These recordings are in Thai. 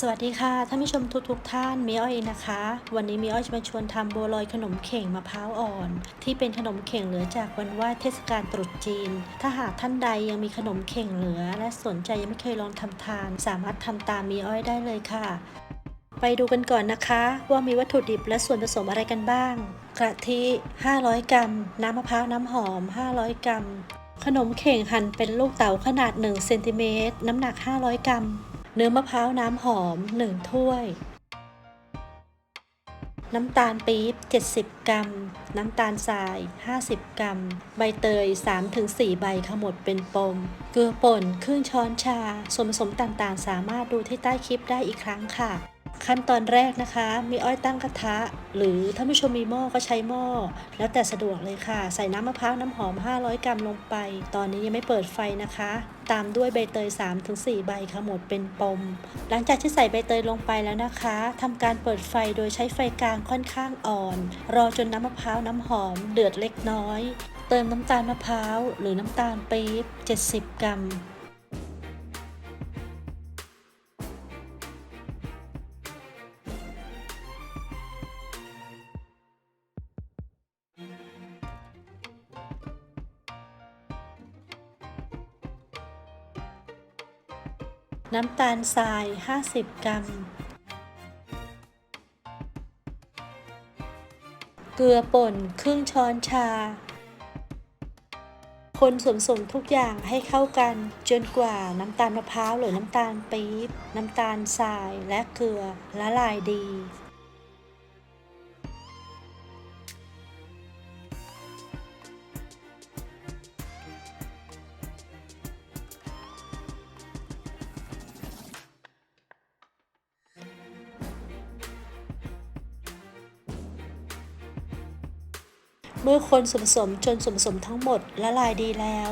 สวัสดีค่ะท่านผู้ชมทุกทุกๆท่านมีอ้อยนะคะ วันนี้มีอ้อยจะมาชวนทำบัวลอยขนมเข่งมะพร้าวอ่อน ที่เป็นขนมเข่งเหลือจากวันไหว้เทศกาลตรุษจีน ถ้าหากท่านใดยังมีขนมเข่งเหลือ และสนใจยังไม่เคยลองทำทาน สามารถทำตามมีอ้อยได้เลยค่ะ ไปดูกันก่อนนะคะ ว่ามีวัตถุดิบและส่วนผสมอะไรกันบ้าง กะทิ 500 กรัม น้ำมะพร้าวน้ำหอม 500 กรัม ขนมเข่งหั่นเป็นลูกเต๋าขนาด1เซนติเมตรน้ำหนัก 500 กรัม เนื้อมะพร้าวน้ำหอม 1 ถ้วย น้ำตาลปี๊บ 70 กรัม น้ำตาลทราย 50 กรัม ใบเตย 3-4 ใบขมวดเป็นปม เกลือป่น ครึ่งช้อนชา ส่วนผสมต่างๆ สามารถดูที่ใต้คลิปได้อีกครั้งค่ะ ขั้นตอนแรกนะคะ มีอ้อยตั้งกระทะ หรือถ้าผู้ชมมีหม้อก็ใช้หม้อ แล้วแต่สะดวกเลยค่ะ ใส่น้ำมะพร้าวน้ำหอม 500 กรัมลงไป ตอนนี้ยังไม่เปิดไฟนะคะ ตามด้วยใบเตย 3-4 ใบขมดเป็นปม หลังจากที่ใส่ใบเตยลงไปแล้วนะคะทำการเปิดไฟโดยใช้ไฟกลางค่อนข้างอ่อน รอจนน้ำมะพร้าวน้ำหอม เดือดเล็กน้อย เติมน้ำตาลมะพร้าวหรือน้ำตาลปี๊บ 70 กรัม น้ำตาลทราย 50 กรัม เกลือป่นครึ่งช้อนชา คนส่วนผสมทุกอย่างให้เข้ากันจนกว่าน้ำตาลมะพร้าวหรือน้ำตาลปี๊บ น้ำตาลทรายและเกลือละลายดี เมื่อคนส่วนผสมจนส่วนผสมทั้งหมดละลายดีแล้ว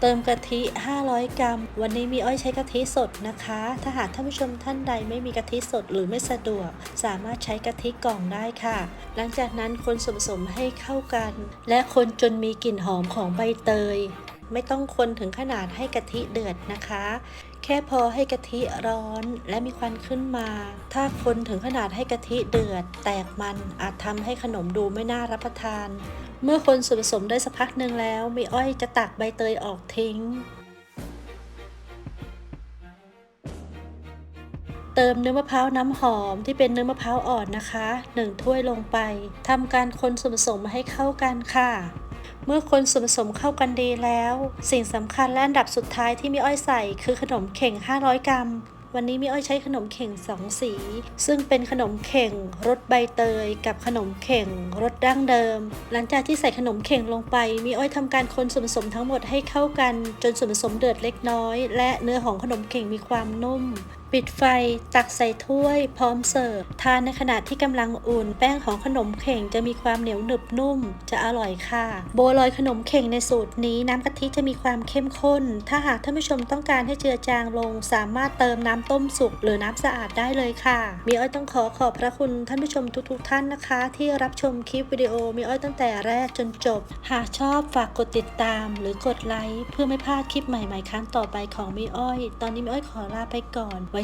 เติมกะทิ 500 กรัม วันนี้มีอ้อยใช้กะทิสดนะคะ ถ้าหากท่านผู้ชมท่านใดไม่มีกะทิสดหรือไม่สะดวก สามารถใช้กะทิกล่องได้ค่ะ หลังจากนั้นคนส่วนผสมให้เข้ากัน และคนจนมีกลิ่นหอมของใบเตย ไม่ต้องคนถึงขนาดให้กะทิเดือดนะคะ แค่พอให้กะทิร้อนและมีควันขึ้นมา ถ้าคนถึงขนาดให้กะทิเดือด แตกมันอาจทำให้ขนมดูไม่น่ารับประทาน เมื่อคนส่วนผสมได้สักพักหนึ่งแล้วมีอ้อยจะตักใบเตยออกทิ้ง เติมเนื้อมะพร้าวน้ำหอมที่เป็นเนื้อมะพร้าวอ่อนนะคะ 1 ถ้วยลงไปทำการคนส่วนผสมให้เข้ากันค่ะ เมื่อคนส่วนผสมเข้ากันดีแล้ว สิ่งสำคัญและอันดับสุดท้ายที่มีอ้อยใส่คือขนมเข่ง 500 กรัม วันนี้มีอ้อยใช้ขนมเข่งสองสี ซึ่งเป็นขนมเข่งรสใบเตย กับขนมเข่งรสดั้งเดิม หลังจากที่ใส่ขนมเข่งลงไป มีอ้อยทำการคนส่วนผสมทั้งหมดให้เข้ากัน จนส่วนผสมเดือดเล็กน้อย และเนื้อของขนมเข่งมีความนุ่ม ปิดไฟ ตักใส่ถ้วย พร้อมเสิร์ฟ ทานในขณะที่กำลังอุ่น แป้งของขนมเข่งจะมีความเหนียวหนึบนุ่ม จะอร่อยค่ะ โบลอยขนมเข่งในสูตรนี้น้ำกะทิจะมีความเข้มข้น ถ้าหากท่านผู้ชมต้องการให้เจือจางลง สามารถเติมน้ำต้มสุกหรือน้ำสะอาดได้เลยค่ะ มีอ้อยต้องขอขอบพระคุณท่านผู้ชมทุกๆท่านนะคะ ที่รับชมคลิปวิดีโอมีอ้อยตั้งแต่แรกจนจบ หากชอบฝากกดติดตาม หรือกดไลค์เพื่อไม่พลาดคลิปใหม่ๆครั้งต่อไปของมีอ้อย ตอนนี้มีอ้อยขอลาไปก่อนไว้